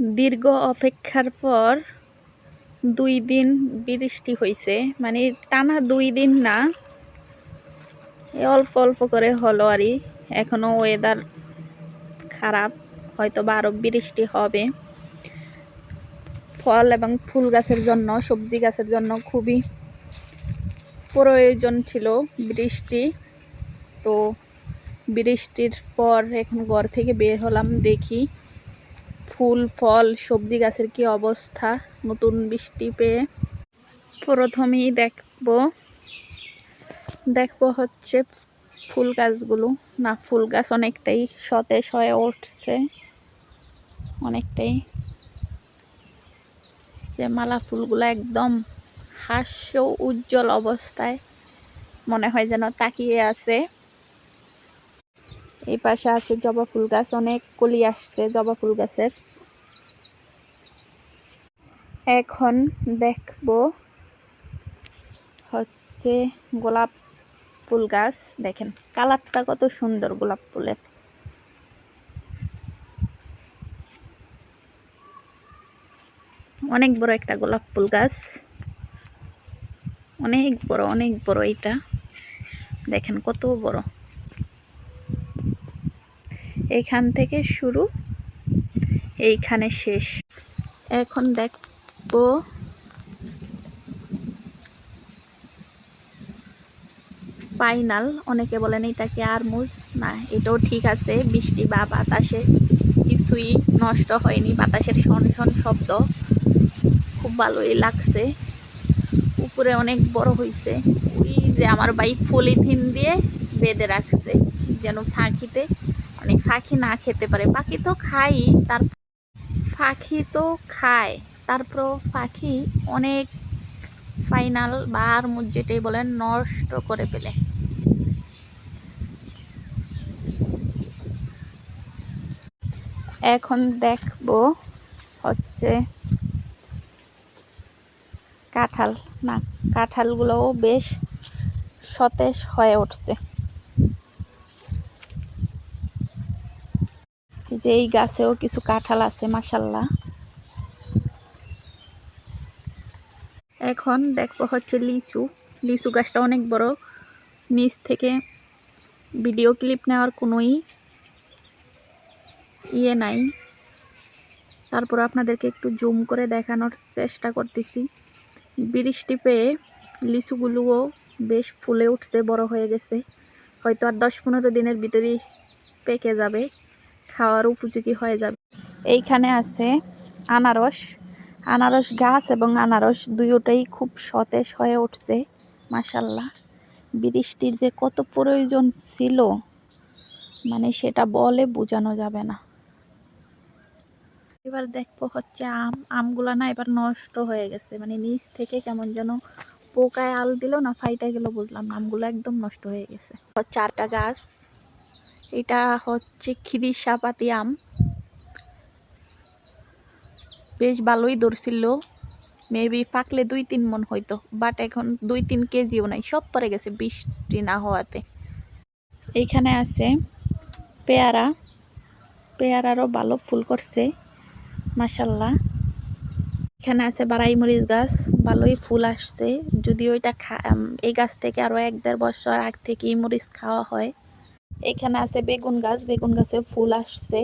দীর্ঘ অপেক্ষার পর দুই দিন বৃষ্টি হয়েছে মানে টানা দুই দিন না অল্প অল্প করে হলো আরই এখনও ওয়েদার খারাপ হয়তো বা আরও বৃষ্টি হবে। ফল এবং ফুল গাছের জন্য, সবজি গাছের জন্য খুবই প্রয়োজন ছিল বৃষ্টি। তো বৃষ্টির পর এখন ঘর থেকে বের হলাম দেখি। ফুল, ফল, সবজি গাছের কি অবস্থা? নতুন বৃষ্টি পেয়ে প্রথমেই দেখব দেখব হচ্ছে ফুল গাছগুলো। না, ফুল গাছ অনেকটাই সতেজ হয়ে উঠছে। অনেকটাই। যে মালা ফুলগুলো একদম হাস্য উজ্জ্বল অবস্থায় মনে হয় যেন তাকিয়ে আছে। এই পাশে আছে জবা ফুল গাছ, অনেক কলি আসছে জবা ফুল গাছের। এখন দেখব হচ্ছে গোলাপ ফুল গাছ। দেখেন, কালারটা কত সুন্দর গোলাপ ফুলের। অনেক বড় একটা গোলাপ ফুল গাছ। অনেক বড় অনেক বড় এটা। দেখেন কত বড়। এখান থেকে শুরু, এইখানে শেষ। এখন দেখব পাইনাল অনেকে বলেন এটাকে আরমুজ। না, এটাও ঠিক আছে, বৃষ্টি বা বাতাসে কিছুই নষ্ট হয়নি, বাতাসের শন শন শব্দ। খুব ভালোই লাগছে। উপরে অনেক বড় হয়েছে ওই যে আমার ভাই পলিথিন দিয়ে বেঁধে রাখছে, যেন ফাঁকিতে অনেক ফাঁকি না খেতে পারে। পাখি তো খাই, তার ফাঁকি তো খায়। তারপর পাখি অনেক ফাইনাল বা আর যেটাই বলেন নষ্ট করে ফেলে। এখন দেখব হচ্ছে কাঁঠাল, না, কাঁঠালগুলোও বেশ সতেজ হয়ে উঠছে। যে এই গাছেও কিছু কাঁঠাল আছে মাসাল্লাহ এখন দেখব হচ্ছে লিচু। লিচু গাছটা অনেক বড়। নিচ থেকে ভিডিও ক্লিপ নেওয়ার কোনোই ইয়ে নাই। তারপর আপনাদেরকে একটু জুম করে দেখানোর চেষ্টা করতেছি। বৃষ্টি পেয়ে লিচুগুলোও বেশ ফুলে উঠছে, বড় হয়ে গেছে। হয়তো আর দশ পনেরো দিনের ভিতরেই পেকে যাবে, খাওয়ার উপযোগী হয়ে যাবে। এইখানে আছে আনারস। আনারস গাছ এবং আনারস দুইটাই খুব সতেজ হয়ে উঠছে মাসাল্লাহ বৃষ্টির যে কত প্রয়োজন ছিল মানে সেটা বলে বোঝানো যাবে না। এবার দেখব হচ্ছে আম, আমগুলা না এবার নষ্ট হয়ে গেছে মানে নিচ থেকে কেমন যেন পোকায় আল দিল না ফাইটা গেল বুঝলাম আমগুলো একদম নষ্ট হয়ে গেছে। চারটা গাছ, এটা হচ্ছে খিরিসাপাতি আম। বেশ ভালোই ধরছিল মেবি পাকলে দুই তিন মন হইতো বাট এখন দুই তিন কেজিও নাই, সব পরে গেছে বৃষ্টি না হওয়াতে। এইখানে আছে পেয়ারা। পেয়ারারও ভালো ফুল করছে মাসাল্লাহ এখানে আছে বারাই মরিচ গাছ, ভালোই ফুল আসছে। যদিও এটা এই গাছ থেকে আরও এক দেড় বছর আগ থেকেই মরিচ খাওয়া হয়। এখানে আছে বেগুন গাছ, বেগুন গাছে ফুল আসছে।